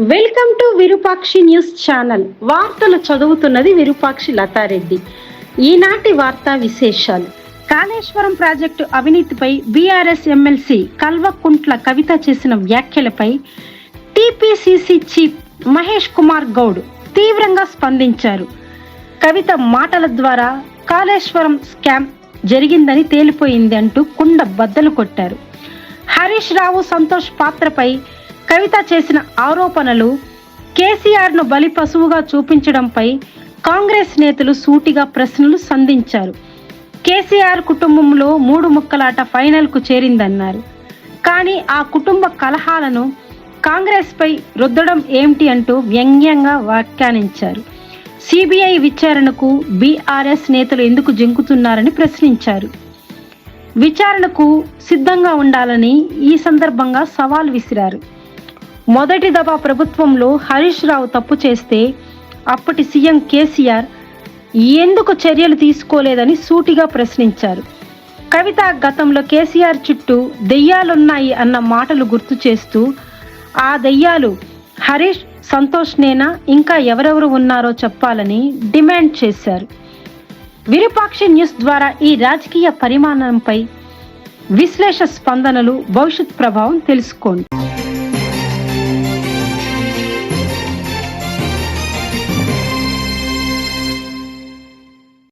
Welcome to Virupakshi news channel. వార్తలు చదువుతున్నది విరూపాక్షి లతారెడ్డి. ఈనాటి వార్తా విశేషాలు. కాళేశ్వరం ప్రాజెక్టు అవినీతిపై బీఆర్ఎస్ ఎమ్మెల్సీ కల్వకుంట్ల కవిత చేసిన వ్యాఖ్యలపై టీపీసీసీ చీఫ్ మహేష్ కుమార్ గౌడ్ తీవ్రంగా స్పందించారు. కవిత మాటల ద్వారా కాళేశ్వరం స్కామ్ జరిగిందని తేలిపోయింది అంటూ కుండ బద్దలు కొట్టారు. హరీష్ రావు సంతోష్ పాత్రపై కవిత చేసిన ఆరోపణలు కేసీఆర్ను బలి పశువుగా చూపించడంపై కాంగ్రెస్ నేతలు సూటిగా ప్రశ్నలు సంధించారు. కేసీఆర్ కుటుంబంలో మూడు ముక్కలాట ఫైనల్కు చేరిందన్నారు. కానీ ఆ కుటుంబ కలహాలను కాంగ్రెస్పై రుద్దడం ఏమిటి అంటూ వ్యంగ్యంగా వ్యాఖ్యానించారు. సిబిఐ విచారణకు బీఆర్ఎస్ నేతలు ఎందుకు జంకుతున్నారని ప్రశ్నించారు. విచారణకు సిద్ధంగా ఉండాలని ఈ సందర్భంగా సవాల్ విసిరారు. మొదటి దఫా ప్రభుత్వంలో హరీష్ రావు తప్పు చేస్తే అప్పటి సీఎం కేసీఆర్ ఎందుకు చర్యలు తీసుకోలేదని సూటిగా ప్రశ్నించారు. కవిత గతంలో కేసీఆర్ చుట్టూ దెయ్యాలున్నాయి అన్న మాటలు గుర్తు చేస్తూ ఆ దెయ్యాలు హరీష్ సంతోష్ నేనా ఇంకా ఎవరెవరు ఉన్నారో చెప్పాలని డిమాండ్ చేశారు. విరూపాక్షి న్యూస్ ద్వారా ఈ రాజకీయ పరిమాణంపై విశ్లేష స్పందనలు భవిష్యత్ ప్రభావం తెలుసుకోండి.